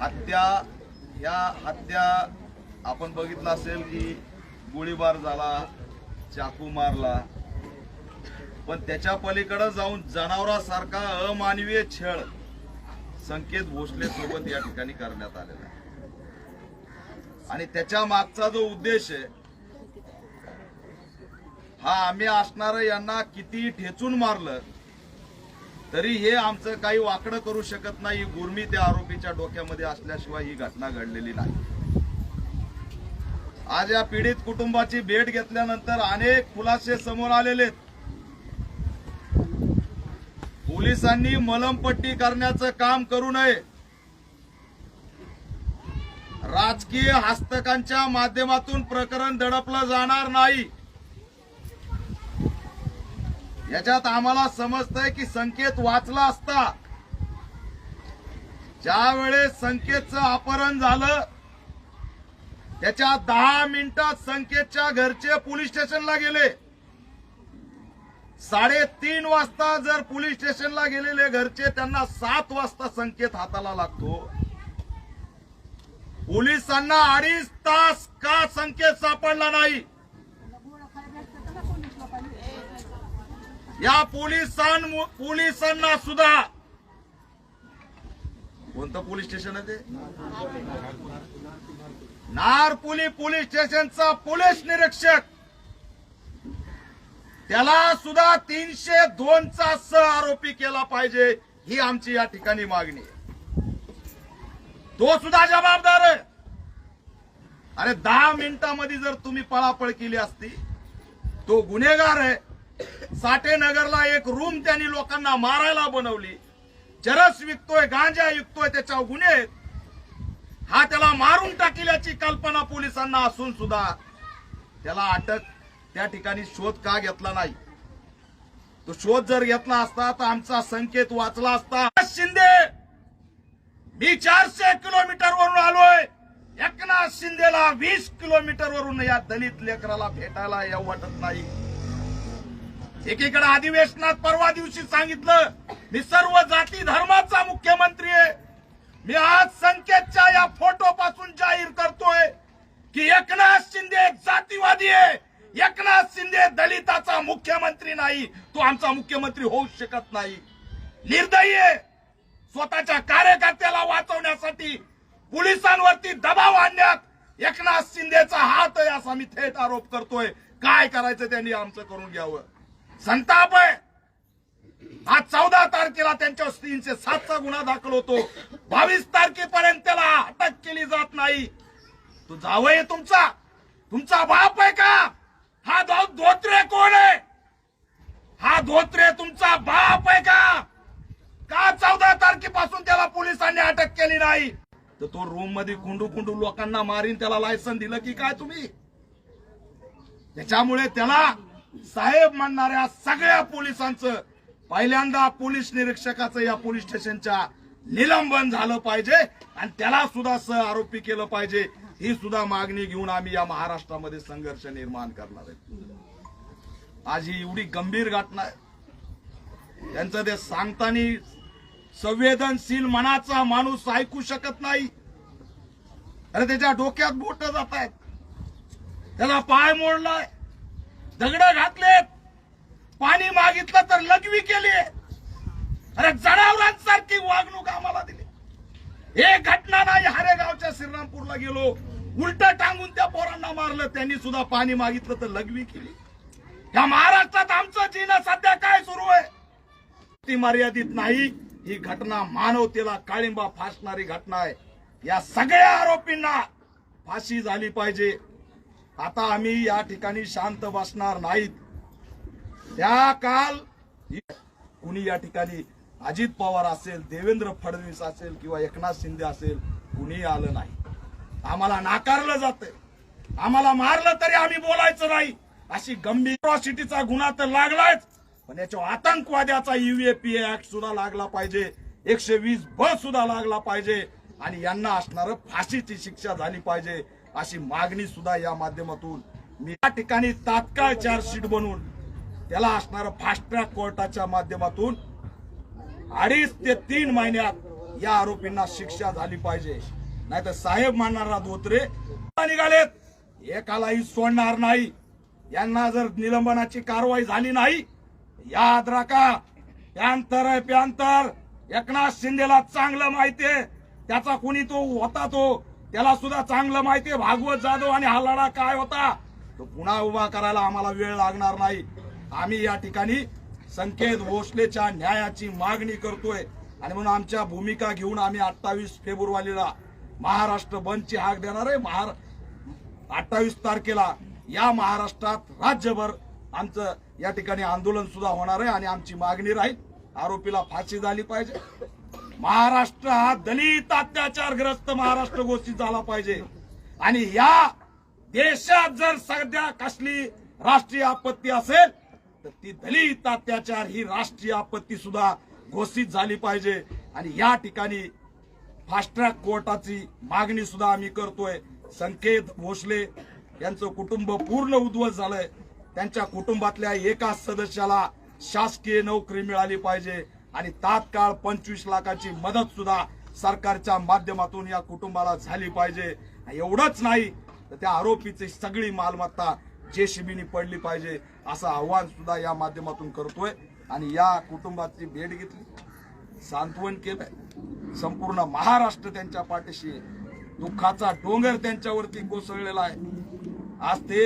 हत्या ह्या हत्या आपण बघितलं असेल की गोळीबार झाला चाकू मारला. पण त्याच्या पलीकडे जाऊन जनावरासारखा अमानवीय छळ संकेत भोसले सोबत या ठिकाणी करण्यात आलेला आहे. आणि त्याच्या मागचा जो उद्देश आहे हा आम्ही असणार यांना किती ठेचून मारलं तरी हे आमचं काही वाकडं करू शकत नाही. गुरमी त्या आरोपीच्या डोक्यामध्ये असल्याशिवाय ही घटना घडलेली नाही. आज या पीडित कुटुंबाची भेट घेतल्यानंतर अनेक खुलासे समोर आलेले आहेत. पोलिसांनी मलमपट्टी करण्याचं काम करू नये. राजकीय हस्तकांच्या माध्यमातून प्रकरण दडपलं जाणार नाही. याच्यात आम्हाला समजतंय की संकेत वाचला असता ज्या वेळेस संकेतचं अपहरण झालं त्याच्या दहा मिनिटात संकेतच्या घरचे पोलीस स्टेशनला गेले. साडेतीन वाजता जर पोलीस स्टेशनला गेलेले घरचे त्यांना सात वाजता संकेत हाताला लागतो. पोलिसांना अडीच तास का संकेत सापडला नाही? या पोलिसां पोलिसांना सुद्धा कोणतं पोलीस स्टेशन आहे ते? नारपोली पोलीस स्टेशनचा पोलीस निरीक्षक. त्याला सुद्धा तीनशे दोनचा स आरोपी केला पाहिजे ही आमची या ठिकाणी मागणी आहे. तो सुद्धा जबाबदार आहे. अरे दहा मिनिटांमध्ये जर तुम्ही पळापळ केली असती तो गुन्हेगार आहे. साठेनगरला एक रूम त्यांनी लोकांना मारायला बनवली. चरस विकतोय गांजा विकतोय त्याच्यावर गुन्हे आहेत. हा त्याला मारून टाकल्याची कल्पना पोलिसांना असून सुद्धा त्याला अटक त्या ठिकाणी शोध का घेतला नाही? तो शोध जर घेतला असता तर आमचा संकेत वाचला असता. शिंदे! मी चारशे किलोमीटर वरून आलोय. एकनाथ शिंदेला वीस किलोमीटर वरून या दलित लेकराला भेटायला या वाटत नाही. एकीकडे अधिवेशनात परवा दिवशी सांगितलं मी सर्व जाती धर्माचा मुख्यमंत्री आहे. मी आज संकेतच्या या फोटो पासून जाहीर करतोय की एकनाथ शिंदे एक जातीवादी आहे. एकनाथ शिंदे दलिताचा मुख्यमंत्री नाही. तो आमचा मुख्यमंत्री होऊ शकत नाही. निर्दयी आहे. स्वतःच्या कार्यकर्त्याला वाचवण्यासाठी पोलिसांवरती दबाव आणण्यात एकनाथ शिंदेचा हात आहे असा मी थेट आरोप करतोय. काय करायचं त्यांनी आमचं करून घ्यावं? संताप आहे. आज चौदा तारखेला त्यांच्यावर तीनशे सातचा गुन्हा दाखल होतो. बावीस तारखेपर्यंत त्याला अटक केली जात नाही. तो जावय तुमचा. तुमचा बाप आहे का? हा धोत्रे कोण आहे? हा धोत्रे तुमचा बाप आहे का? का चौदा तारखेपासून त्याला पोलिसांनी अटक केली नाही? तर तो रूममध्ये कुंडू कुंडू लोकांना मारीन त्याला लायसन दिलं की काय तुम्ही? त्याच्यामुळे त्याला साहेब म्हणणाऱ्या सगळ्या पोलिसांचं पहिल्यांदा पोलीस निरीक्षकाचं या पोलीस स्टेशनच्या निलंबन झालं पाहिजे आणि त्याला सुद्धा सह आरोपी केलं पाहिजे. ही सुद्धा मागणी घेऊन आम्ही या महाराष्ट्रामध्ये संघर्ष निर्माण करणार आहे. आज ही एवढी गंभीर घटना आहे. त्यांचं ते सांगताना संवेदनशील मनाचा माणूस ऐकू शकत नाही. अरे त्याच्या डोक्यात बोट जात आहेत. त्याला पाय मोडलाय. दगड घातलेत. पाणी मागितलं तर लघवी केली. अरे जनावरांसारखी वागणूक आम्हाला दिली. एक घटना नाही हरेगावच्या श्रीरामपूरला गेलो. उलट टांगून त्या पोरांना मारलं. त्यांनी सुद्धा पाणी मागितलं तर लघवी केली. या महाराष्ट्रात आमचं जीनं सध्या काय सुरू आहे? ती मर्यादित नाही. ही घटना मानवतेला काळिंबा फासणारी घटना आहे. या सगळ्या आरोपींना फाशी झाली पाहिजे. आता आम्ही या ठिकाणी शांत बसणार नाहीत. त्या काल कुणी या ठिकाणी अजित पवार असेल देवेंद्र फडणवीस असेल किंवा एकनाथ शिंदे असेल कुणी आलं नाही. आम्हाला नाकारलं जातंय. आम्हाला मारलं तरी आम्ही बोलायचं नाही. अशी गंभीर सिटीचा गुन्हा तर लागलाच पण याच्या आतंकवाद्याचा युएपीए ऍक्ट सुद्धा लागला पाहिजे. एकशे वीस ब सुद्धा लागला पाहिजे. आणि यांना असणार फाशीची शिक्षा झाली पाहिजे. अशी मागणी सुद्धा या माध्यमातून मी या ठिकाणी तात्काळ चार्जशीट बनवून त्याला असणार फास्ट ट्रॅक कोर्टाच्या माध्यमातून अडीच ते तीन महिन्यात या आरोपींना शिक्षा झाली पाहिजे. नाहीतर साहेब मानणारा धोत्रे निघालेत? एकालाही सोडणार नाही. यांना जर निलंबनाची कारवाई झाली नाही याद राखा. प्यांतर आहे प्यांतर एकनाथ शिंदेला चांगलं माहितीये त्याचा कुणी तो होता तो. त्याला सुद्धा चांगलं माहितीये भागवत जाधव आणि हा लढा काय होता? तो पुन्हा उभा करायला आम्हाला वेळ लागणार नाही. आम्ही या ठिकाणी संकेत भोसलेच्या न्यायाची मागणी करतोय. आणि म्हणून आमच्या भूमिका घेऊन आम्ही अठ्ठावीस फेब्रुवारीला महाराष्ट्र बंदची हाक देणार आहे. महार अठ्ठावीस तारखेला या महाराष्ट्रात राज्यभर आमचं या ठिकाणी आंदोलन सुद्धा होणार आहे आणि आमची मागणी राहील. आरोपीला फाशी झाली पाहिजे. महाराष्ट्र हा दलित अत्याचारग्रस्त महाराष्ट्र घोषित झाला पाहिजे. आणि या देशात जर सध्या कसली राष्ट्रीय आपत्ती असेल तर ती दलित अत्याचार ही राष्ट्रीय आपत्ती सुद्धा घोषित झाली पाहिजे. आणि या ठिकाणी फास्ट ट्रॅक कोर्टाची मागणी सुद्धा आम्ही करतोय. संकेत भोसले यांचं कुटुंब पूर्ण उद्ध्वस्त झालंय. त्यांच्या कुटुंबातल्या एका सदस्याला शासकीय नोकरी मिळाली पाहिजे. आणि तात्काळ पंचवीस लाखाची मदत सुद्धा सरकारच्या माध्यमातून या कुटुंबाला झाली पाहिजे. एवढंच नाही तर त्या आरोपीची सगळी मालमत्ता जेसीबीनी पडली पाहिजे असं आव्हान सुद्धा या माध्यमातून करतोय. आणि या कुटुंबाची भेट घेतली सांत्वन केलंय. संपूर्ण महाराष्ट्र त्यांच्या पाठीशी दुःखाचा डोंगर त्यांच्यावरती कोसळलेला आहे. आज ते